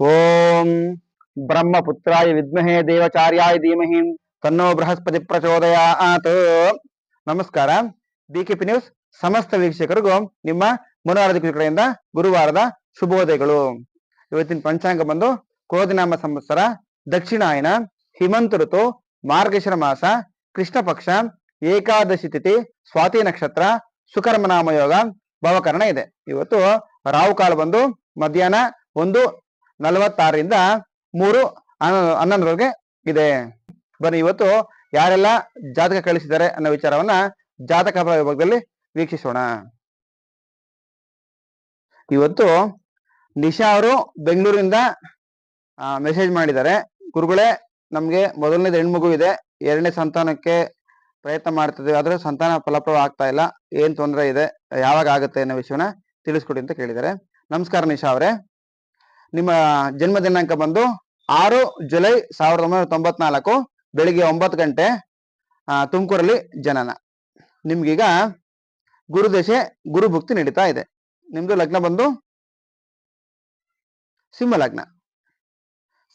ಓಂ ಬ್ರಹ್ಮಪುತ್ರಾಯ ವಿದ್ಮಹೇ ದೇವಚಾರ್ಯಾಯ ಧೀಮಹಿ ತನ್ನೋ ಬೃಹಸ್ಪತಿ ಪ್ರಚೋದಯಾತ್ ನಮಸ್ಕಾರ ಬಿಕೆಪಿ ನ್ಯೂಸ್ ಸಮಸ್ತ ವೀಕ್ಷಕರಿಗೂ ನಿಮ್ಮ ಮನೋರಾಧಿಕ ಕಡೆಯಿಂದ ಗುರುವಾರದ ಶುಭೋದಯಗಳು. ಇವತ್ತಿನ ಪಂಚಾಂಗ ಬಂದು ಕೋದಿನಾಮ ಸಂವತ್ಸರ, ದಕ್ಷಿಣಾಯನ, ಹಿಮಂತ ಋತು, ಮಾರ್ಗಶಿರ ಮಾಸ, ಕೃಷ್ಣ ಪಕ್ಷ, ಏಕಾದಶಿ ತಿಥಿ, ಸ್ವಾತಿ ನಕ್ಷತ್ರ ಸುಕರ್ಮನಾಮ ಯೋಗ, ಭವಕರಣ ಇದೆ. ಇವತ್ತು ರಾಹುಕಾಲ ಬಂದು ಮಧ್ಯಾಹ್ನ ಒಂದು ನಲವತ್ತಾರರಿಂದ ಮೂರು ಹನ್ನ- ಹನ್ನೊಂದರವರೆಗೆ ಇದೆ. ಬನ್ನಿ, ಇವತ್ತು ಯಾರೆಲ್ಲ ಜಾತಕ ಕಳಿಸಿದ್ದಾರೆ ಅನ್ನೋ ವಿಚಾರವನ್ನ ಜಾತಕ ವಿಭಾಗದಲ್ಲಿ ವೀಕ್ಷಿಸೋಣ. ಇವತ್ತು ನಿಶಾ ಅವರು ಬೆಂಗಳೂರಿಂದ ಮೆಸೇಜ್ ಮಾಡಿದ್ದಾರೆ. ಗುರುಗಳೇ, ನಮ್ಗೆ ಮೊದಲನೇದು ಹೆಣ್ಮಗು ಇದೆ. ಎರಡನೇ ಸಂತಾನಕ್ಕೆ ಪ್ರಯತ್ನ ಮಾಡ್ತಿದ್ದೀವಿ ಆದ್ರೆ ಸಂತಾನ ಫಲಪ್ರವ ಆಗ್ತಾ ಇಲ್ಲ. ಏನ್ ತೊಂದರೆ ಇದೆ, ಯಾವಾಗ ಆಗುತ್ತೆ ಅನ್ನೋ ವಿಷಯನ ತಿಳಿಸ್ಕೊಡಿ ಅಂತ ಕೇಳಿದ್ದಾರೆ. ನಮಸ್ಕಾರ ನಿಶಾ ಅವರೇ. ನಿಮ್ಮ ಜನ್ಮ ದಿನಾಂಕ ಬಂದು ಆರು ಜುಲೈ ಸಾವಿರದ ಒಂಬೈನೂರ ತೊಂಬತ್ನಾಲ್ಕು ಬೆಳಿಗ್ಗೆ ಒಂಬತ್ತು ಗಂಟೆ ತುಮಕೂರಲ್ಲಿ ಜನನ. ನಿಮ್ಗೀಗ ಗುರುದಶೆ ಗುರುಭುಕ್ತಿ ನಡೀತಾ ಇದೆ. ನಿಮ್ದು ಲಗ್ನ ಬಂದು ಸಿಂಹ ಲಗ್ನ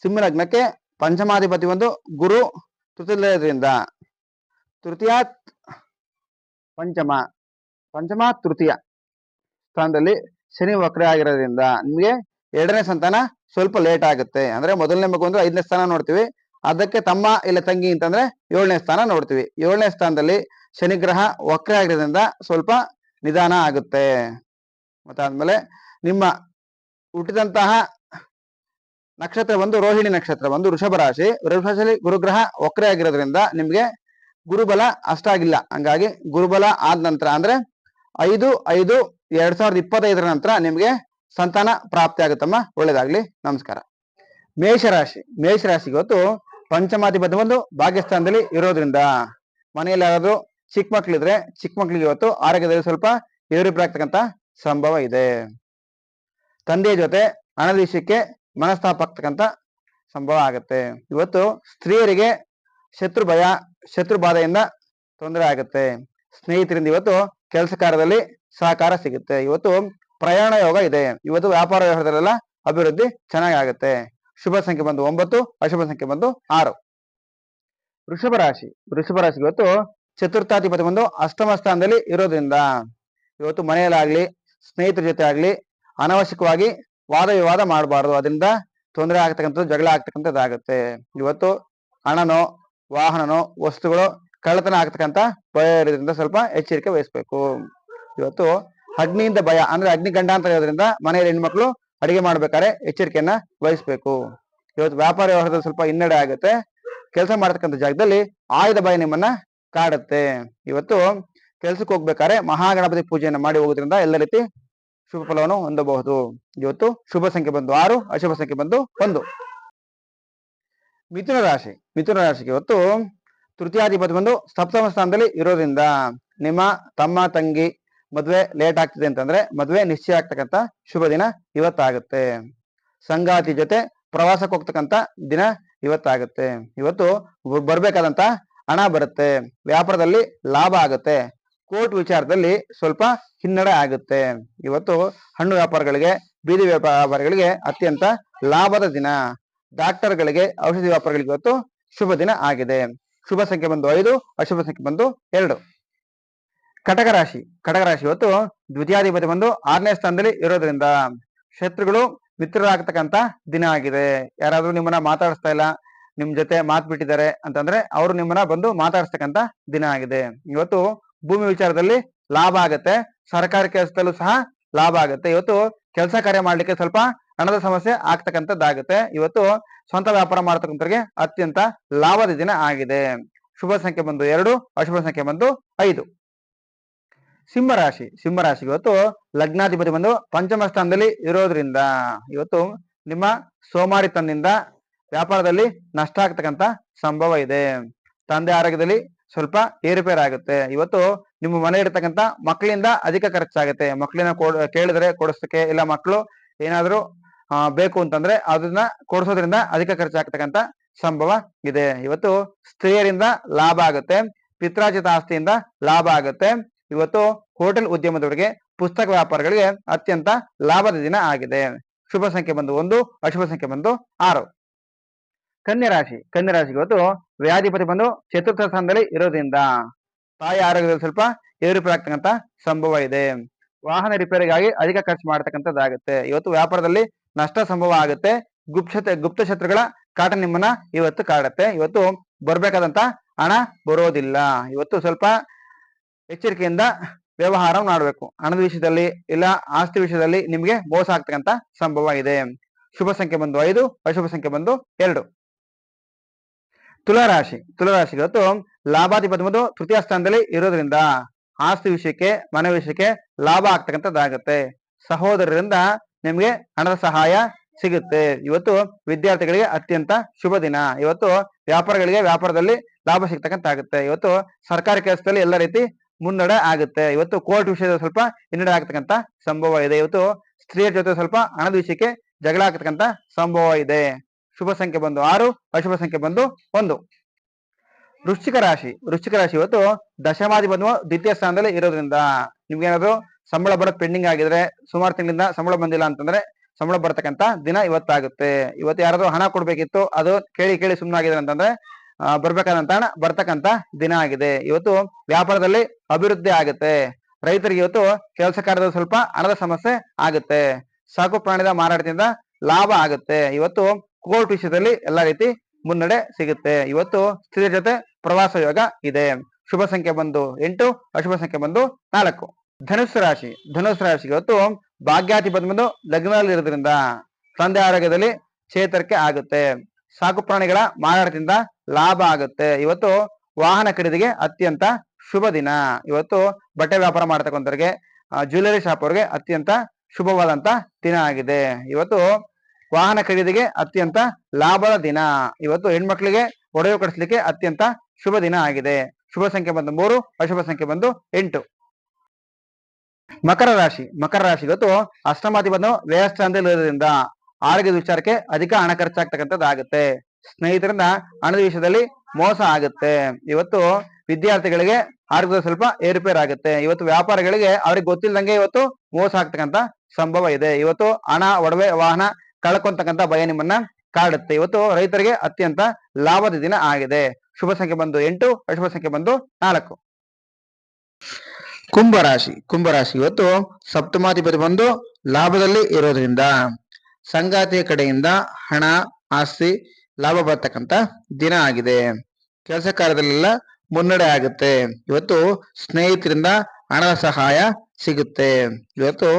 ಸಿಂಹ ಲಗ್ನಕ್ಕೆ ಪಂಚಮಾಧಿಪತಿ ಒಂದು ಗುರು ತೃತೀಯದಿಂದ ತೃತೀಯಾತ್ ಪಂಚಮ ಪಂಚಮ ತೃತೀಯ ಸ್ಥಾನದಲ್ಲಿ ಶನಿ ವಕ್ರ ಆಗಿರೋದ್ರಿಂದ ನಿಮಗೆ ಎರಡನೇ ಸಂತಾನ ಸ್ವಲ್ಪ ಲೇಟ್ ಆಗುತ್ತೆ. ಅಂದ್ರೆ ಮೊದಲನೇ ಮಗು ಅಂದ್ರೆ ಐದನೇ ಸ್ಥಾನ ನೋಡ್ತೀವಿ. ಅದಕ್ಕೆ ತಮ್ಮ ಇಲ್ಲ ತಂಗಿ ಅಂತಂದ್ರೆ ಏಳನೇ ಸ್ಥಾನ ನೋಡ್ತೀವಿ. ಏಳನೇ ಸ್ಥಾನದಲ್ಲಿ ಶನಿಗ್ರಹ ವಕ್ರ ಆಗಿರೋದ್ರಿಂದ ಸ್ವಲ್ಪ ನಿಧಾನ ಆಗುತ್ತೆ. ಮತ್ತಾದ್ಮೇಲೆ ನಿಮ್ಮ ಹುಟ್ಟಿದಂತಹ ನಕ್ಷತ್ರ ಒಂದು ರೋಹಿಣಿ ನಕ್ಷತ್ರ ಒಂದು ವೃಷಭ ರಾಶಿ. ವೃಷಭ ರಾಶಿಯಲ್ಲಿ ಗುರುಗ್ರಹ ವಕ್ರ ಆಗಿರೋದ್ರಿಂದ ನಿಮ್ಗೆ ಗುರುಬಲ ಅಷ್ಟಾಗಿಲ್ಲ ಹಂಗಾಗಿ ಗುರುಬಲ ಆದ ನಂತರ ಅಂದ್ರೆ ಐದು ಐದು, ಎರಡ್ ಸಾವಿರದ ಇಪ್ಪತ್ತೈದರ ನಂತರ ನಿಮ್ಗೆ ಸಂತಾನ ಪ್ರಾಪ್ತಿ ಆಗುತ್ತಮ್ಮ? ಒಳ್ಳೇದಾಗ್ಲಿ. ನಮಸ್ಕಾರ. ಮೇಷರಾಶಿ, ಮೇಷರಾಶಿಗೆ ಹೊತ್ತು ಪಂಚಮಾಧಿಪತಿ ಬಂದು ಭಾಗ್ಯಸ್ಥಾನದಲ್ಲಿ ಇರೋದ್ರಿಂದ ಮನೆಯಲ್ಲಿ ಯಾರಾದ್ರೂ ಚಿಕ್ಕ ಮಕ್ಳಿದ್ರೆ ಚಿಕ್ಕ ಮಕ್ಳಿಗೆ ಇವತ್ತು ಆರೋಗ್ಯದಲ್ಲಿ ಸ್ವಲ್ಪ ಏರುಪೇರಾಗ್ತಕ್ಕಂತ ಸಂಭವ ಇದೆ. ತಂದೆಯ ಜೊತೆ ಹಣದ ವಿಷಯಕ್ಕೆ ಮನಸ್ತಾಪ ಆಗ್ತಕ್ಕಂತ ಸಂಭವ ಆಗುತ್ತೆ. ಇವತ್ತು ಸ್ತ್ರೀಯರಿಗೆ ಶತ್ರು ಭಯ, ಶತ್ರು ಬಾಧೆಯಿಂದ ತೊಂದರೆ ಆಗುತ್ತೆ. ಸ್ನೇಹಿತರಿಂದ ಇವತ್ತು ಕೆಲಸ ಕಾರ್ಯದಲ್ಲಿ ಸಹಕಾರ ಸಿಗುತ್ತೆ. ಇವತ್ತು ಪ್ರಯಾಣ ಯೋಗ ಇದೆ. ಇವತ್ತು ವ್ಯಾಪಾರ ವ್ಯವಹಾರದಲ್ಲೆಲ್ಲ ಅಭಿವೃದ್ಧಿ ಚೆನ್ನಾಗಿ ಆಗುತ್ತೆ. ಶುಭ ಸಂಖ್ಯೆ ಬಂದು ಒಂಬತ್ತು, ಅಶುಭ ಸಂಖ್ಯೆ ಬಂದು ಆರು. ವೃಷಭ ರಾಶಿ. ವೃಷಭ ರಾಶಿ ಇವತ್ತು ಚತುರ್ಥಾಧಿಪತಿ ಬಂದು ಅಷ್ಟಮ ಸ್ಥಾನದಲ್ಲಿ ಇರೋದ್ರಿಂದ ಇವತ್ತು ಮನೆಯಲ್ಲಾಗ್ಲಿ, ಸ್ನೇಹಿತರ ಜೊತೆ ಆಗ್ಲಿ, ಅನಾವಶ್ಯಕವಾಗಿ ವಾದ ವಿವಾದ ಮಾಡಬಾರ್ದು. ಅದರಿಂದ ತೊಂದರೆ ಆಗ್ತಕ್ಕಂಥದ್ದು, ಜಗಳ ಆಗ್ತಕ್ಕಂಥದ್ದಾಗುತ್ತೆ ಇವತ್ತು ಹಣನೋ, ವಾಹನನೋ, ವಸ್ತುಗಳು ಕಳ್ಳತನ ಆಗ್ತಕ್ಕಂಥ ಭಯ ಇರೋದ್ರಿಂದ ಸ್ವಲ್ಪ ಎಚ್ಚರಿಕೆ ವಹಿಸ್ಬೇಕು. ಇವತ್ತು ಅಗ್ನಿಯಿಂದ ಭಯ, ಅಂದ್ರೆ ಅಗ್ನಿ ಗಂಡ ಅಂತ ಹೇಳೋದ್ರಿಂದ ಮನೆಯಲ್ಲಿ ಹೆಣ್ಮಕ್ಳು ಅಡಿಗೆ ಮಾಡ್ಬೇಕಾದ್ರೆ ಎಚ್ಚರಿಕೆಯನ್ನ ವಹಿಸ್ಬೇಕು. ಇವತ್ತು ವ್ಯಾಪಾರ ವ್ಯವಹಾರದಲ್ಲಿ ಸ್ವಲ್ಪ ಹಿನ್ನಡೆ ಆಗುತ್ತೆ. ಕೆಲಸ ಮಾಡತಕ್ಕಂಥ ಜಾಗದಲ್ಲಿ ಆಯುಧ ಭಯ ನಿಮ್ಮನ್ನ ಕಾಡುತ್ತೆ. ಇವತ್ತು ಕೆಲ್ಸಕ್ಕೆ ಹೋಗ್ಬೇಕಾದ್ರೆ ಮಹಾಗಣಪತಿ ಪೂಜೆಯನ್ನು ಮಾಡಿ ಹೋಗೋದ್ರಿಂದ ಎಲ್ಲ ರೀತಿ ಶುಭ ಫಲವನ್ನು ಹೊಂದಬಹುದು. ಇವತ್ತು ಶುಭ ಸಂಖ್ಯೆ ಬಂದು ಆರು, ಅಶುಭ ಸಂಖ್ಯೆ ಬಂದು ಒಂದು. ಮಿಥುನ ರಾಶಿ, ಮಿಥುನ ರಾಶಿಗೆ ಇವತ್ತು ತೃತೀಯಾಧಿಪತಿ ಬಂದು ಸಪ್ತಮ ಸ್ಥಾನದಲ್ಲಿ ಇರೋದ್ರಿಂದ ನಿಮ್ಮ ತಮ್ಮ, ತಂಗಿ ಮದ್ವೆ ಲೇಟ್ ಆಗ್ತಿದೆ ಅಂತಂದ್ರೆ ಮದುವೆ ನಿಶ್ಚಯ ಆಗ್ತಕ್ಕಂತ ಶುಭ ದಿನ ಇವತ್ತಾಗುತ್ತೆ. ಸಂಗಾತಿ ಜೊತೆ ಪ್ರವಾಸಕ್ಕೆ ಹೋಗ್ತಕ್ಕಂತ ದಿನ ಇವತ್ತಾಗುತ್ತೆ. ಇವತ್ತು ಬರ್ಬೇಕಾದಂತ ಹಣ ಬರುತ್ತೆ. ವ್ಯಾಪಾರದಲ್ಲಿ ಲಾಭ ಆಗುತ್ತೆ. ಕೋರ್ಟ್ ವಿಚಾರದಲ್ಲಿ ಸ್ವಲ್ಪ ಹಿನ್ನಡೆ ಆಗುತ್ತೆ. ಇವತ್ತು ಹಣ್ಣು ವ್ಯಾಪಾರಗಳಿಗೆ, ಬೀದಿ ವ್ಯಾಪಾರಿಗಳಿಗೆ ಅತ್ಯಂತ ಲಾಭದ ದಿನ. ಡಾಕ್ಟರ್ಗಳಿಗೆ, ಔಷಧಿ ವ್ಯಾಪಾರಗಳಿಗೆ ಇವತ್ತು ಶುಭ ದಿನ ಆಗಿದೆ. ಶುಭ ಸಂಖ್ಯೆ ಬಂದು ಐದು, ಅಶುಭ ಸಂಖ್ಯೆ ಬಂದು ಎರಡು. ಕಟಕ ರಾಶಿ ಕಟಕ ರಾಶಿ ಇವತ್ತು ದ್ವಿತೀಯಾಧಿಪತಿ ಬಂದು ಆರನೇ ಸ್ಥಾನದಲ್ಲಿ ಇರೋದ್ರಿಂದ ಶತ್ರುಗಳು ಮಿತ್ರರಾಗತಕ್ಕಂಥ ದಿನ ಆಗಿದೆ. ಯಾರಾದ್ರೂ ನಿಮ್ಮನ್ನ ಮಾತಾಡಿಸ್ತಾ ಇಲ್ಲ, ನಿಮ್ ಜೊತೆ ಮಾತ್ ಬಿಟ್ಟಿದ್ದಾರೆ ಅಂತಂದ್ರೆ ಅವರು ನಿಮ್ಮನ್ನ ಬಂದು ಮಾತಾಡಿಸ್ತಕ್ಕಂತ ದಿನ ಆಗಿದೆ. ಇವತ್ತು ಭೂಮಿ ವಿಚಾರದಲ್ಲಿ ಲಾಭ ಆಗತ್ತೆ, ಸರ್ಕಾರಿ ಕೆಲಸದಲ್ಲೂ ಸಹ ಲಾಭ ಆಗುತ್ತೆ. ಇವತ್ತು ಕೆಲಸ ಕಾರ್ಯ ಮಾಡ್ಲಿಕ್ಕೆ ಸ್ವಲ್ಪ ಹಣದ ಸಮಸ್ಯೆ ಆಗ್ತಕ್ಕಂಥದ್ದಾಗುತ್ತೆ. ಇವತ್ತು ಸ್ವಂತ ವ್ಯಾಪಾರ ಮಾಡ್ತಕ್ಕಂಥವ್ರಿಗೆ ಅತ್ಯಂತ ಲಾಭದ ದಿನ ಆಗಿದೆ. ಶುಭ ಸಂಖ್ಯೆ ಬಂದು ಎರಡು, ಅಶುಭ ಸಂಖ್ಯೆ ಬಂದು ಐದು. ಸಿಂಹರಾಶಿ ಸಿಂಹರಾಶಿ ಇವತ್ತು ಲಗ್ನಾಧಿಪತಿ ಬಂದು ಪಂಚಮ ಸ್ಥಾನದಲ್ಲಿ ಇರೋದ್ರಿಂದ ಇವತ್ತು ನಿಮ್ಮ ಸೋಮಾರಿತನದಿಂದ ವ್ಯಾಪಾರದಲ್ಲಿ ನಷ್ಟ ಆಗ್ತಕ್ಕಂತ ಸಂಭವ ಇದೆ. ತಂದೆ ಆರೋಗ್ಯದಲ್ಲಿ ಸ್ವಲ್ಪ ಏರುಪೇರಾಗುತ್ತೆ ಇವತ್ತು ನಿಮ್ಮ ಮನೆ ಇರ್ತಕ್ಕಂತ ಮಕ್ಕಳಿಂದ ಅಧಿಕ ಖರ್ಚಾಗುತ್ತೆ. ಮಕ್ಕಳಿನ ಕೊಡ್ ಕೇಳಿದ್ರೆ ಕೊಡಿಸಕ್ಕೆ ಇಲ್ಲ ಮಕ್ಕಳು ಏನಾದ್ರು ಬೇಕು ಅಂತಂದ್ರೆ ಅದನ್ನ ಕೊಡಿಸೋದ್ರಿಂದ ಅಧಿಕ ಖರ್ಚಾಗ್ತಕ್ಕಂತ ಸಂಭವ ಇದೆ. ಇವತ್ತು ಸ್ತ್ರೀಯರಿಂದ ಲಾಭ ಆಗುತ್ತೆ. ಪಿತ್ರಾಜಿತ ಆಸ್ತಿಯಿಂದ ಲಾಭ ಆಗುತ್ತೆ. ಇವತ್ತು ಹೋಟೆಲ್ ಉದ್ಯಮದವರಿಗೆ ಪುಸ್ತಕ ವ್ಯಾಪಾರಗಳಿಗೆ ಅತ್ಯಂತ ಲಾಭದ ದಿನ ಆಗಿದೆ. ಶುಭ ಸಂಖ್ಯೆ ಬಂದು ಒಂದು, ಅಶುಭ ಸಂಖ್ಯೆ ಬಂದು ಆರು. ಕನ್ಯಾ ರಾಶಿ ಇವತ್ತು ವ್ಯಾಧಿಪತಿ ಬಂದು ಚತುರ್ಥ ಸ್ಥಾನದಲ್ಲಿ ಇರೋದ್ರಿಂದ ತಾಯಿ ಆರೋಗ್ಯದಲ್ಲಿ ಸ್ವಲ್ಪ ಏರುಪೇರು ಆಗ್ತಕ್ಕಂತ ಸಂಭವ ಇದೆ. ವಾಹನ ರಿಪೇರಿಗಾಗಿ ಅಧಿಕ ಖರ್ಚು ಮಾಡ್ತಕ್ಕಂಥದ್ದಾಗುತ್ತೆ. ಇವತ್ತು ವ್ಯಾಪಾರದಲ್ಲಿ ನಷ್ಟ ಸಂಭವ ಆಗುತ್ತೆ. ಗುಪ್ತ ಗುಪ್ತ ಶತ್ರುಗಳ ಕಾಟ ನಿಮ್ಮನ್ನ ಇವತ್ತು ಕಾಡುತ್ತೆ. ಇವತ್ತು ಬರ್ಬೇಕಾದಂತ ಹಣ ಬರೋದಿಲ್ಲ. ಇವತ್ತು ಸ್ವಲ್ಪ ಎಚ್ಚರಿಕೆಯಿಂದ ವ್ಯವಹಾರ ಮಾಡಬೇಕು. ಹಣದ ವಿಷಯದಲ್ಲಿ ಇಲ್ಲ, ಆಸ್ತಿ ವಿಷಯದಲ್ಲಿ ನಿಮಗೆ ಮೋಸ ಆಗ್ತಕ್ಕಂತ ಸಂಭವ ಇದೆ. ಶುಭ ಸಂಖ್ಯೆ ಬಂದು ಐದು, ಅಶುಭ ಸಂಖ್ಯೆ ಬಂದು ಎರಡು. ತುಲಾರಾಶಿ. ತುಲಾರಾಶಿ ಇವತ್ತು ಲಾಭಾಧಿಪತಿ ಬಂದು ತೃತೀಯ ಸ್ಥಾನದಲ್ಲಿ ಇರೋದ್ರಿಂದ ಆಸ್ತಿ ವಿಷಯಕ್ಕೆ, ಮನೆ ವಿಷಯಕ್ಕೆ ಲಾಭ ಆಗ್ತಕ್ಕಂಥದ್ದಾಗುತ್ತೆ. ಸಹೋದರರಿಂದ ನಿಮ್ಗೆ ಹಣದ ಸಹಾಯ ಸಿಗುತ್ತೆ. ಇವತ್ತು ವಿದ್ಯಾರ್ಥಿಗಳಿಗೆ ಅತ್ಯಂತ ಶುಭ ದಿನ. ಇವತ್ತು ವ್ಯಾಪಾರಗಳಿಗೆ ವ್ಯಾಪಾರದಲ್ಲಿ ಲಾಭ ಸಿಗ್ತಕ್ಕಂತ ಆಗುತ್ತೆ ಇವತ್ತು ಸರ್ಕಾರಿ ಕೆಲಸದಲ್ಲಿ ಎಲ್ಲ ರೀತಿ ಮುನ್ನಡೆ ಆಗುತ್ತೆ. ಇವತ್ತು ಕೋರ್ಟ್ ವಿಷಯದ ಸ್ವಲ್ಪ ಹಿನ್ನಡೆ ಆಗತಕ್ಕಂತ ಸಂಭವ ಇದೆ. ಇವತ್ತು ಸ್ತ್ರೀಯರ ಜೊತೆ ಸ್ವಲ್ಪ ಹಣದ ವಿಷಯಕ್ಕೆ ಜಗಳ ಆಗತಕ್ಕಂತ ಸಂಭವ ಇದೆ. ಶುಭ ಸಂಖ್ಯೆ ಬಂದು ಆರು, ಅಶುಭ ಸಂಖ್ಯೆ ಬಂದು ಒಂದು. ವೃಶ್ಚಿಕ ರಾಶಿ. ವೃಶ್ಚಿಕ ರಾಶಿ ಇವತ್ತು ದಶಮಾಧಿ ಬಂದು ದ್ವಿತೀಯ ಸ್ಥಾನದಲ್ಲಿ ಇರೋದ್ರಿಂದ ನಿಮ್ಗೆ ಏನಾದ್ರು ಸಂಬಳ ಬರೋದು ಪೆಂಡಿಂಗ್ ಆಗಿದ್ರೆ, ಸುಮಾರು ತಿಂಗಳಿಂದ ಸಂಬಳ ಬಂದಿಲ್ಲ ಅಂತಂದ್ರೆ ಸಂಬಳ ಬರ್ತಕ್ಕಂತ ದಿನ ಇವತ್ತಾಗುತ್ತೆ. ಇವತ್ತು ಯಾರಾದ್ರೂ ಹಣ ಕೊಡ್ಬೇಕಿತ್ತು, ಅದು ಕೇಳಿ ಕೇಳಿ ಸುಮ್ಮನಾಗಿದ್ರೆ ಅಂತಂದ್ರೆ ಬರ್ಬೇಕಾದಂತ ಹಣ ಬರ್ತಕ್ಕಂತ ದಿನ ಆಗಿದೆ. ಇವತ್ತು ವ್ಯಾಪಾರದಲ್ಲಿ ಅಭಿವೃದ್ಧಿ ಆಗುತ್ತೆ. ರೈತರಿಗೆ ಇವತ್ತು ಕೆಲಸ ಕಾರ್ಯದ ಸ್ವಲ್ಪ ಹಣದ ಸಮಸ್ಯೆ ಆಗುತ್ತೆ. ಸಾಕು ಪ್ರಾಣಿದ ಮಾರಾಟದಿಂದ ಲಾಭ ಆಗುತ್ತೆ. ಇವತ್ತು ಕೋರ್ಟ್ ವಿಷಯದಲ್ಲಿ ಎಲ್ಲಾ ರೀತಿ ಮುನ್ನಡೆ ಸಿಗುತ್ತೆ. ಇವತ್ತು ಸ್ಥಿತಿ ಜೊತೆ ಪ್ರವಾಸ ಯೋಗ ಇದೆ. ಶುಭ ಸಂಖ್ಯೆ ಬಂದು ಎಂಟು, ಅಶುಭ ಸಂಖ್ಯೆ ಬಂದು ನಾಲ್ಕು. ಧನುಸ್ಸು ರಾಶಿ. ಧನುಸ್ಸು ರಾಶಿ ಇವತ್ತು ಭಾಗ್ಯಾಧಿಪತಿ ಬಂದು ಲಗ್ನದಲ್ಲಿ ಇರೋದ್ರಿಂದ ತಂದೆ ಆರೋಗ್ಯದಲ್ಲಿ ಚೇತರಿಕೆ ಆಗುತ್ತೆ. ಸಾಕು ಪ್ರಾಣಿಗಳ ಮಾರಾಟದಿಂದ ಲಾಭ ಆಗುತ್ತೆ. ಇವತ್ತು ವಾಹನ ಖರೀದಿಗೆ ಅತ್ಯಂತ ಶುಭ ದಿನ. ಇವತ್ತು ಬಟ್ಟೆ ವ್ಯಾಪಾರ ಮಾಡ್ತಕ್ಕಂಥವ್ರಿಗೆ ಜ್ಯುವೆಲರಿ ಶಾಪ್ ಅವ್ರಿಗೆ ಅತ್ಯಂತ ಶುಭವಾದಂತ ದಿನ ಆಗಿದೆ. ಇವತ್ತು ವಾಹನ ಖರೀದಿಗೆ ಅತ್ಯಂತ ಲಾಭದ ದಿನ. ಇವತ್ತು ಹೆಣ್ಮಕ್ಳಿಗೆ ಒಡವೆ ಕೊಡಿಸ್ಲಿಕ್ಕೆ ಅತ್ಯಂತ ಶುಭ ದಿನ ಆಗಿದೆ. ಶುಭ ಸಂಖ್ಯೆ ಬಂದು ಮೂರು, ಅಶುಭ ಸಂಖ್ಯೆ ಬಂದು ಎಂಟು. ಮಕರ ರಾಶಿ ಮಕರ ರಾಶಿ ಇವತ್ತು ಅಷ್ಟಮಾತಿ ಬಂದು ಇರೋದ್ರಿಂದ ಆರೋಗ್ಯದ ವಿಚಾರಕ್ಕೆ ಅಧಿಕ ಹಣ ಖರ್ಚಾಗ್ತಕ್ಕಂಥದ್ದಾಗುತ್ತೆ. ಸ್ನೇಹಿತರಿಂದ ಹಣದ ವಿಷಯದಲ್ಲಿ ಮೋಸ ಆಗುತ್ತೆ. ಇವತ್ತು ವಿದ್ಯಾರ್ಥಿಗಳಿಗೆ ಆರೋಗ್ಯದ ಸ್ವಲ್ಪ ಏರುಪೇರು ಆಗುತ್ತೆ. ಇವತ್ತು ವ್ಯಾಪಾರಿಗಳಿಗೆ ಅವ್ರಿಗೆ ಗೊತ್ತಿಲ್ಲದಂಗೆ ಇವತ್ತು ಮೋಸ ಆಗ್ತಕ್ಕಂತ ಸಂಭವ ಇದೆ. ಇವತ್ತು ಹಣ, ಒಡವೆ, ವಾಹನ ಕಳ್ಕೊಂತಕ್ಕಂತ ಭಯ ನಿಮ್ಮನ್ನ ಕಾಡುತ್ತೆ. ಇವತ್ತು ರೈತರಿಗೆ ಅತ್ಯಂತ ಲಾಭದ ದಿನ ಆಗಿದೆ. ಶುಭ ಸಂಖ್ಯೆ ಬಂದು ಎಂಟು, ಅಶುಭ ಸಂಖ್ಯೆ ಬಂದು ನಾಲ್ಕು. ಕುಂಭರಾಶಿ ಕುಂಭರಾಶಿ ಇವತ್ತು ಸಪ್ತಮಾಧಿಪತಿ ಬಂದು ಲಾಭದಲ್ಲಿ ಇರೋದ್ರಿಂದ, ಸಂಗಾತಿಯ ಕಡೆಯಿಂದ ಹಣ, ಆಸ್ತಿ, ಲಾಭ ಬರ್ತಕ್ಕಂತ ದಿನ ಆಗಿದೆ. ಕೆಲಸ ಕಾರ್ಯದಲ್ಲೆಲ್ಲ ಮುನ್ನಡೆ ಆಗುತ್ತೆ. ಇವತ್ತು ಸ್ನೇಹಿತರಿಂದ ಹಣದ ಸಹಾಯ ಸಿಗುತ್ತೆ. ಇವತ್ತು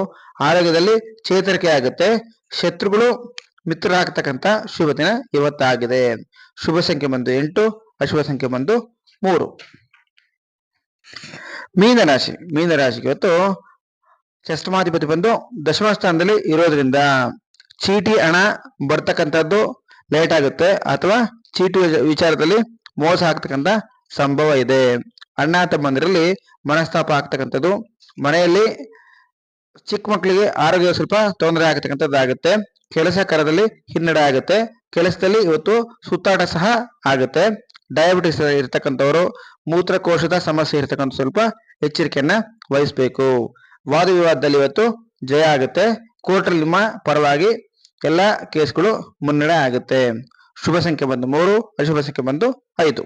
ಆರೋಗ್ಯದಲ್ಲಿ ಚೇತರಿಕೆ ಆಗುತ್ತೆ. ಶತ್ರುಗಳು ಮಿತ್ರರಾಗತಕ್ಕಂತ ಶುಭ ದಿನ ಇವತ್ತಾಗಿದೆ. ಶುಭ ಸಂಖ್ಯೆ ಬಂದು ಎಂಟು, ಅಶುಭ ಸಂಖ್ಯೆ ಬಂದು ಮೂರು. ಮೀನರಾಶಿ ಮೀನರಾಶಿಗೆ ಇವತ್ತು ಚಷ್ಟಮಾಧಿಪತಿ ಬಂದು ದಶಮ ಸ್ಥಾನದಲ್ಲಿ ಇರೋದ್ರಿಂದ ಚೀಟಿ ಹಣ ಬರ್ತಕ್ಕಂಥದ್ದು ಲೇಟ್ ಆಗುತ್ತೆ ಅಥವಾ ಚೀಟಿ ವಿಚಾರದಲ್ಲಿ ಮೋಸ ಆಗ್ತಕ್ಕಂಥ ಸಂಭವ ಇದೆ. ಅಣ್ಣ ತಮ್ಮಂದಿರಲ್ಲಿ ಮನಸ್ತಾಪ ಆಗ್ತಕ್ಕಂಥದ್ದು. ಮನೆಯಲ್ಲಿ ಚಿಕ್ಕ ಮಕ್ಕಳಿಗೆ ಆರೋಗ್ಯ ಸ್ವಲ್ಪ ತೊಂದರೆ ಆಗತಕ್ಕಂಥದ್ದಾಗುತ್ತೆ. ಕೆಲಸ ಕಾರ್ಯದಲ್ಲಿ ಹಿನ್ನಡೆ ಆಗುತ್ತೆ. ಕೆಲಸದಲ್ಲಿ ಇವತ್ತು ಸುತ್ತಾಟ ಸಹ ಆಗುತ್ತೆ. ಡಯಾಬಿಟಿಸ್ ಇರ್ತಕ್ಕಂಥವರು ಮೂತ್ರಕೋಶದ ಸಮಸ್ಯೆ ಇರ್ತಕ್ಕಂಥ ಸ್ವಲ್ಪ ಎಚ್ಚರಿಕೆಯನ್ನ ವಹಿಸ್ಬೇಕು. ವಾದ ವಿವಾದದಲ್ಲಿ ಇವತ್ತು ಜಯ ಆಗುತ್ತೆ. ಕೋರ್ಟಲ್ಲಿ ನಿಮ್ಮ ಪರವಾಗಿ ಎಲ್ಲ ಕೇಸ್ಗಳು ಮುನ್ನಡೆ ಆಗುತ್ತೆ. ಶುಭ ಸಂಖ್ಯೆ ಬಂದು ಮೂರು, ಅಶುಭ ಸಂಖ್ಯೆ ಬಂದು ಐದು.